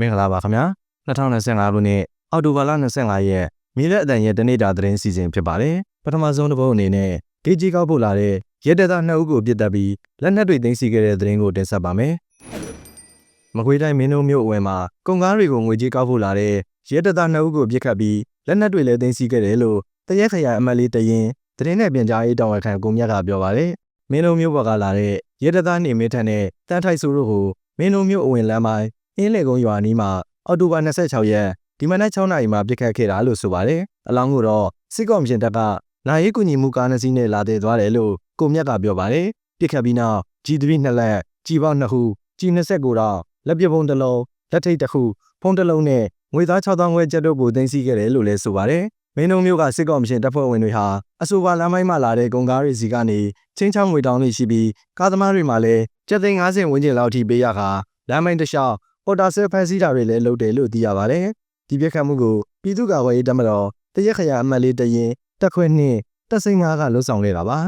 မင်္ဂလာပါခင်ဗျာ2025ခုနှစ်အောက်တိုဘာလ25ရက်မြေလက်အတန်ရဲ့တနေ့တာသတင်းစီစဉ်ဖြစ်ပါတယ်ပထမဆုံးတစ်ပုတ်အနေနဲ့ကေကြီးကောက်ဖို့လာတဲ့ရဲတပ်သား2ဦးကိုပြစ်တက်ပြီးလက်နက်တွေသိမ်းဆည်းခဲ့တဲ့သတင်းကိုတင်ဆက်ပါမယ်မကွေးတိုင်းမင်းတို့မြို့အဝယ်မှာကုန်ကားတွေကိုငွေကြေးကောက်ဖို့လာတဲ့ရဲတပ်သား2ဦးကိုပြစ်ခတ်ပြီးလက်နက်တွေလည်းသိမ်းဆည်းခဲ့တယ်လို့တရက်ခရိုင်အမတ်လေးတရင်သတင်းနဲ့ပြန်ကြားရေးတောင်ဝန်ခံကိုမြတ်ကပြောပါတယ်မင်းတို့မြို့ဘက်ကလာတဲ့ရဲတပ်သားနေမင်းထက်နဲ့တန်းထိုက်ဆိုတို့ကိုမင်းတို့မြို့အဝင်လမ်းပိုင်း အင်းလေကုန်းရွာနီးမှာအော်တိုဘာ26ရက်ဒီမနက်6နာရီမှာပြစ်ခတ်ခဲ့တာလို့ဆိုပါတယ်။အလောင်းကိုတော့စစ်ကော်မရှင်တပ်ကနိုင်ရေးကူညီမှုကားနှစ်စီးနဲ့လာတဲ့သွားတယ်လို့ကိုမြတ်ကပြောပါတယ်။ပြစ်ခတ်ပြီးနောက် G3 နှစ်လက်ကြီးပေါင်းနှစ်ခု G29 တော့လက်ပစ်ပုံးတစ်လုံးလက်ထိတ်တစ်ခုဖုံးတစ်လုံးနဲ့ငွေသား6000ခွဲကျပ်တို့ကိုသိမ်းဆည်းခဲ့တယ်လို့လည်းဆိုပါတယ်။မင်းတို့မျိုးကစစ်ကော်မရှင်တပ်ဖွဲ့ဝင်တွေဟာအဆိုပါလမ်းမိုင်းမှာလာတဲ့ကုန်ကားတွေစီကနေချင်းချောင်းငွေတောင်းတွေရှိပြီးကားသမားတွေမှာလည်းကျပ်သိန်း50ဝန်းကျင်လောက်ထိပေးရခါလမ်းမိုင်းတစ်လျှောက် ပေါ်တာဆဲဖန်စီတာတွေလည်းလုပ်တယ်လို့သိရပါတယ်။ဒီပြက်ခတ်မှုကိုပြည်သူ့ကာကွယ်ရေးတပ်မတော်တရက်ခရအမတ်လေးတရင်တက်ခွဲနှင့်တက်စိန်ငါးကလှုပ်ဆောင်ခဲ့တာပါ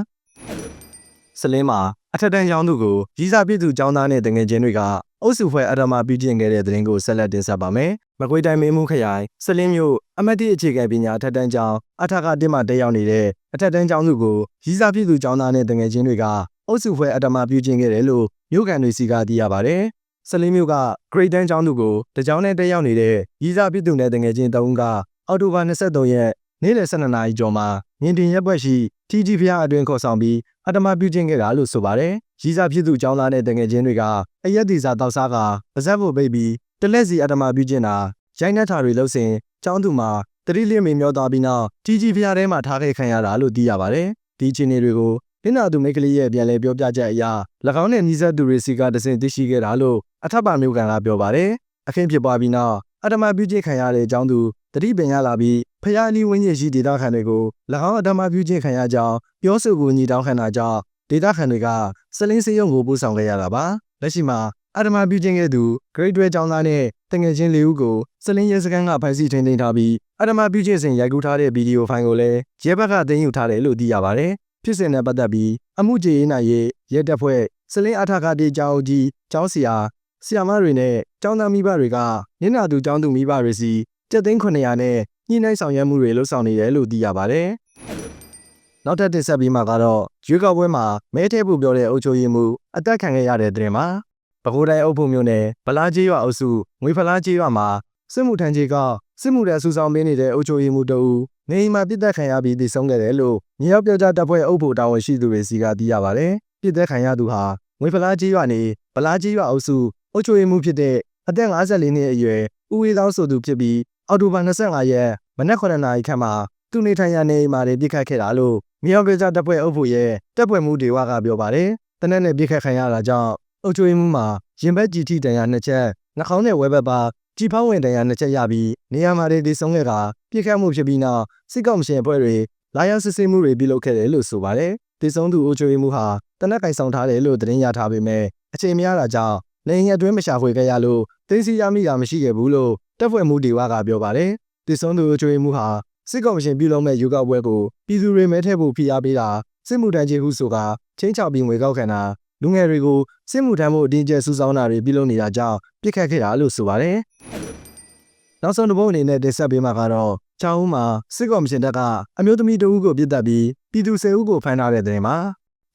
။စလင်းမှာအထက်တန်းကျောင်းသူကိုရီစာပြည်သူကျောင်းသားနဲ့တငယ်ချင်းတွေကအုပ်စုဖွဲ့အဓမ္မပြုကျင့်ခဲ့တဲ့တဲ့ရင်ကိုဆက်လက်တင်ဆက်ပါမယ်။မကွေးတိုင်းမင်းမှုခရိုင်စလင်းမြို့အမတ်တိအခြေခံပညာအထက်တန်းကျောင်းအထက်ကတင်မှတက်ရောက်နေတဲ့အထက်တန်းကျောင်းသူကိုရီစာပြည်သူကျောင်းသားနဲ့တငယ်ချင်းတွေကအုပ်စုဖွဲ့အဓမ္မပြုကျင့်ခဲ့တယ်လို့မြို့ကန်တွေစီကသိရပါတယ်။ စလင်းမြို့က Great Dan ကျောင်းသူကိုတကျောင်းနဲ့တက်ရောက်နေတဲ့ရီစာပြည်သူနဲ့တငယ်ချင်းတအုံးကအောက်တိုဘာ23ရက်နေ့လယ်12နာရီကျော်မှာမြင်းတင်ရက်ပွက်ရှိ TG ဖျားအတွင်းခေါ်ဆောင်ပြီးအတ္တမပြုကျင့်ခဲ့တာလို့ဆိုပါတယ်။ရီစာဖြစ်သူကျောင်းသားနဲ့တငယ်ချင်းတွေကအရက်ဒီစာတောက်စားကပါဇက်ဖို့ပိတ်ပြီးတလက်စီအတ္တမပြုကျင့်တာရိုက်နှက်တာတွေလုပ်စဉ်ကျောင်းသူမှာတတိလျမေမျောသွားပြီးနောက် TG ဖျားထဲမှာထားခဲ့ခံရတာလို့သိရပါတယ်။ဒီအခြေအနေတွေကို လင်းနာသူမိတ်ကလေးရဲ့ပြန်လည်ပြောပြချက်အရ၎င်းနဲ့နှီးစပ်သူတွေစီကတဆင့်သိရှိခဲ့တာလို့အထက်ပါမျိုးကန်ကပြောပါတယ်။အခင်းဖြစ်ပွားပြီးနောက်အတ္တမပြုကျင့်ခံရတဲ့အကြောင်းသူတတိပင်ရလာပြီးဖျားလီဝင်းကျင်ရှိဒေသခံတွေကို၎င်းအတ္တမပြုကျင့်ခံရကြောင်းပြောဆိုကိုညီတောင်းခံတာကြောင့်ဒေသခံတွေကစလင်းစေးရုံကိုပို့ဆောင်ခဲ့ရတာပါလက်ရှိမှာအတ္တမပြုကျင့်ခဲ့သူ Grade 12ကျောင်းသားနဲ့တငယ်ချင်းလေးဦးကိုစလင်းရဲစခန်းကဖမ်းဆီးထိန်းသိမ်းထားပြီးအတ္တမပြုကျင့်စဉ်ရိုက်ကူးထားတဲ့ဗီဒီယိုဖိုင်ကိုလည်းရဲဘက်ကသိမ်းယူထားတယ်လို့သိရပါတယ် ဖြစ်စဉ်နဲ့ပတ်သက်ပြီးအမှုကြေးနိုင်ရေးရဲတပ်ဖွဲ့စလင်းအထာကတေးကျောင်းကြီးကျောင်းဆရာဆရာမတွေနဲ့ကျောင်းသားမိဘတွေကညနာသူကျောင်းသူမိဘတွေစီကျပ်သိန်း900နဲ့ညှိနှိုင်းဆောင်ရွက်မှုတွေလှုပ်ဆောင်နေတယ်လို့သိရပါတယ်။နောက်ထပ်တင်ဆက်ပြီးမှကတော့ရွေးကောက်ပွဲမှာမဲထဲဖို့ပြောတဲ့အုပ်ချုပ်ရေးမှုအသက်ခံခဲ့ရတဲ့တဲ့မှာပဲခူးတိုင်းအုပ်ဖို့မြို့နယ်ဗလားကြီးရွာအုပ်စုငွေဖလားကြီးရွာမှာစစ်မှုထမ်းကြီးက စစ်မှုထမ်းစုဆောင်ပေးနေတဲ့အုပ်ချုပ်ရေးမှုတို့နေအိမ်မှာပြစ်ဒတ်ခံရပြီးတည်ဆုံးခဲ့တယ်လို့မြေရောက်ပြောကြားတပ်ဖွဲ့အုပ်ဖို့တာဝန်ရှိသူတွေစီကသိရပါတယ်။ပြစ်ဒတ်ခံရသူဟာငွေဖလားကြီးရွာနေဗလားကြီးရွာအုပ်စုအုပ်ချုပ်ရေးမှုဖြစ်တဲ့အသက်54နှစ်အရွယ်ဦးဝေးသောဆိုသူဖြစ်ပြီးအော်တိုဘာ25ရက်မနက်9နာရီခန့်မှာသူနေထိုင်ရာနေအိမ်မှာပြစ်ခတ်ခဲ့တာလို့မြေအောင်ပြကြတပ်ဖွဲ့အုပ်ဖို့ရဲ့တပ်ဖွဲ့မှုတွေကပြောပါတယ်။တနက်နဲ့ပြစ်ခတ်ခံရတာကြောင့်အုပ်ချုပ်ရေးမှုမှာရင်ဘက်ကြီးထိတန်ရာနှစ်ချက်နှာခေါင်းနဲ့ဝဲဘက်ပါ ကြီးဖောင်းဝင်တန်ရာနှစ်ချက်ရပြီးနေရာမှာတည်ဆုံးခဲ့တာပြစ်ခတ်မှုဖြစ်ပြီးနောက်စစ်ကောင်ရှင်အဖွဲ့တွေလာရောက်စစ်ဆေးမှုတွေပြုလုပ်ခဲ့တယ်လို့ဆိုပါတယ်။တည်ဆုံးသူအုပ်ချုပ်ရေးမှုဟာတနက်ကင်ဆောင်ထားတယ်လို့သတင်းရထားပေမဲ့အချိန်မရတာကြောင့်နေရင်အတွင်းမရှာဖွေခဲ့ရလို့တင်းစီရမိတာမရှိခဲ့ဘူးလို့တပ်ဖွဲ့မှုတွေကပြောပါတယ်။တည်ဆုံးသူအုပ်ချုပ်ရေးမှုဟာစစ်ကောင်ရှင်ပြုလုပ်မဲ့ယူကောက်ပွဲကိုပြည်သူတွေမဲထည့်ဖို့ဖိအားပေးတာစစ်မှုထမ်းကြီးဟုဆိုကချင်းချောက်ပြီးငွေကောက်ခံတာ လူငယ်တွေကိုစစ်မှုထမ်းဖို့အတင်းကျပ်စူးစောင်းတာတွေပြုလုပ်နေတာကြောင့်ပြစ်ခတ်ခဲ့တာလို့ဆိုပါတယ်။နောက်ဆုံးတစ်ပုတ်အနေနဲ့တင်ဆက်ပေးမှာကတော့ချောင်းဦးမှာစစ်ကောင်ရှင်တပ်ကအမျိုးသမီးတဦးကိုပြစ်တက်ပြီးပြည်သူ၁၀ဦးကိုဖမ်းထားတဲ့တဲ့မှာ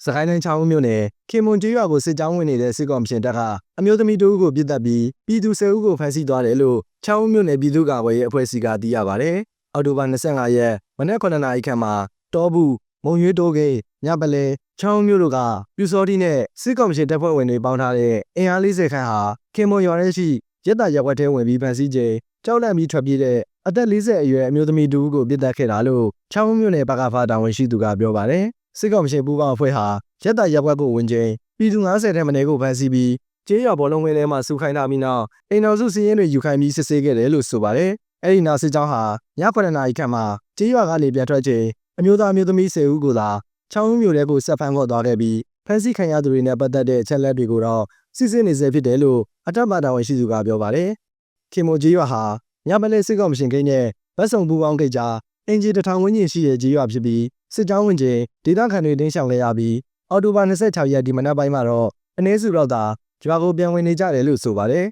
စကိုင်းတိုင်းချောင်းဦးမြို့နယ်ခင်မွန်ကျေးရွာကိုစစ်ကြောင်းဝင်နေတဲ့စစ်ကောင်ရှင်တပ်ကအမျိုးသမီးတဦးကိုပြစ်တက်ပြီးပြည်သူ၁၀ဦးကိုဖမ်းဆီးသွားတယ်လို့ချောင်းဦးမြို့နယ်ပြည်သူ့ကာကွယ်ရေးအဖွဲ့အစည်းကသိရပါတယ်။အော်တိုဘာ25ရက်မနက်9နာရီခန့်မှာတောဘူး မုံရွေးတိုးဂိတ်ညပလဲချောင်းမျိုးတို့ကပြူစောတိနဲ့စစ်ကောင်ရှင်တပ်ဖွဲ့ဝင်တွေပေါင်းထားတဲ့အင်အား40ခန့်ဟာခင်မွန်ရွာထဲရှိရက်တာရက်ွက်ထဲဝင်ပြီးဖမ်းဆီးချိန်ကြောက်လန့်ပြီးထွက်ပြေးတဲ့အသက်40အရွယ်အမျိုးသမီးတူကိုပြစ်တက်ခဲ့တာလို့ချောင်းမျိုးနယ်ပကဖာတာဝန်ရှိသူကပြောပါတယ်စစ်ကောင်ရှင်ပူးပေါင်းအဖွဲ့ဟာရက်တာရက်ွက်ကိုဝင်ချိန်ပြည်သူ90ထဲမနေကိုဖမ်းဆီးပြီးကျေးရွာဘောလုံးဝင်းထဲမှာစုခိုင်းထားပြီးနောက်အိမ်တော်စုစီးရင်တွေယူခိုင်းပြီးစစ်ဆေးခဲ့တယ်လို့ဆိုပါတယ်အဲ့ဒီနောက်စစ်ကြောင်းဟာည9နာရီခန့်မှာကျေးရွာကနေပြန်ထွက်ချိန် အမျိုးသားမျိုးသမီး10ဦးကိုသာချောင်းမျိုးတွေကိုဆက်ဖမ်းခေါ်သွားခဲ့ပြီးဖမ်းဆီးခံရသူတွေနဲ့ပတ်သက်တဲ့အချက်လက်တွေကိုတော့စစ်ဆေးနေဆဲဖြစ်တယ်လို့အထက်ပါတာဝန်ရှိသူကပြောပါတယ်။ခင်မိုကြီးရွာဟာညပလဲစစ်ကောင်မရှင်ကိန်းနဲ့ဗတ်စုံပူပေါင်းကိတ်ကြားအင်ဂျီတထောင်ဝန်းကျင်ရှိတဲ့ကြီးရွာဖြစ်ပြီးစစ်ကြောင်းဝင်ချိန်ဒေသခံတွေတင်းရှောင်လဲရပြီးအော်တိုဘာ26ရက်ဒီမနက်ပိုင်းမှာတော့အနည်းစုတော့သာရွာကိုပြန်ဝင်နေကြတယ်လို့ဆိုပါတယ်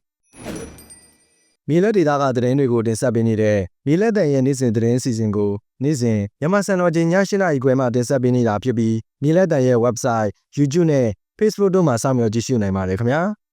မြေလက်ဒေတာကသတင်းတွေကိုတင်ဆက်ပေးနေတဲ့မြေလက်တန်ရဲ့နေ့စဉ်သတင်းအစီအစဉ်ကို နေ့စဉ်မြန်မာစံတော်ချိန်ည7:00နာရီခွဲမှတင်ဆက်ပေးနေတာဖြစ်ပြီးမြေလက်တန်ရဲ့ website, YouTube နဲ့ Facebook တို့မှာစောင့်မျှော်ကြည့်ရှုနိုင်ပါတယ်ခင်ဗျာ။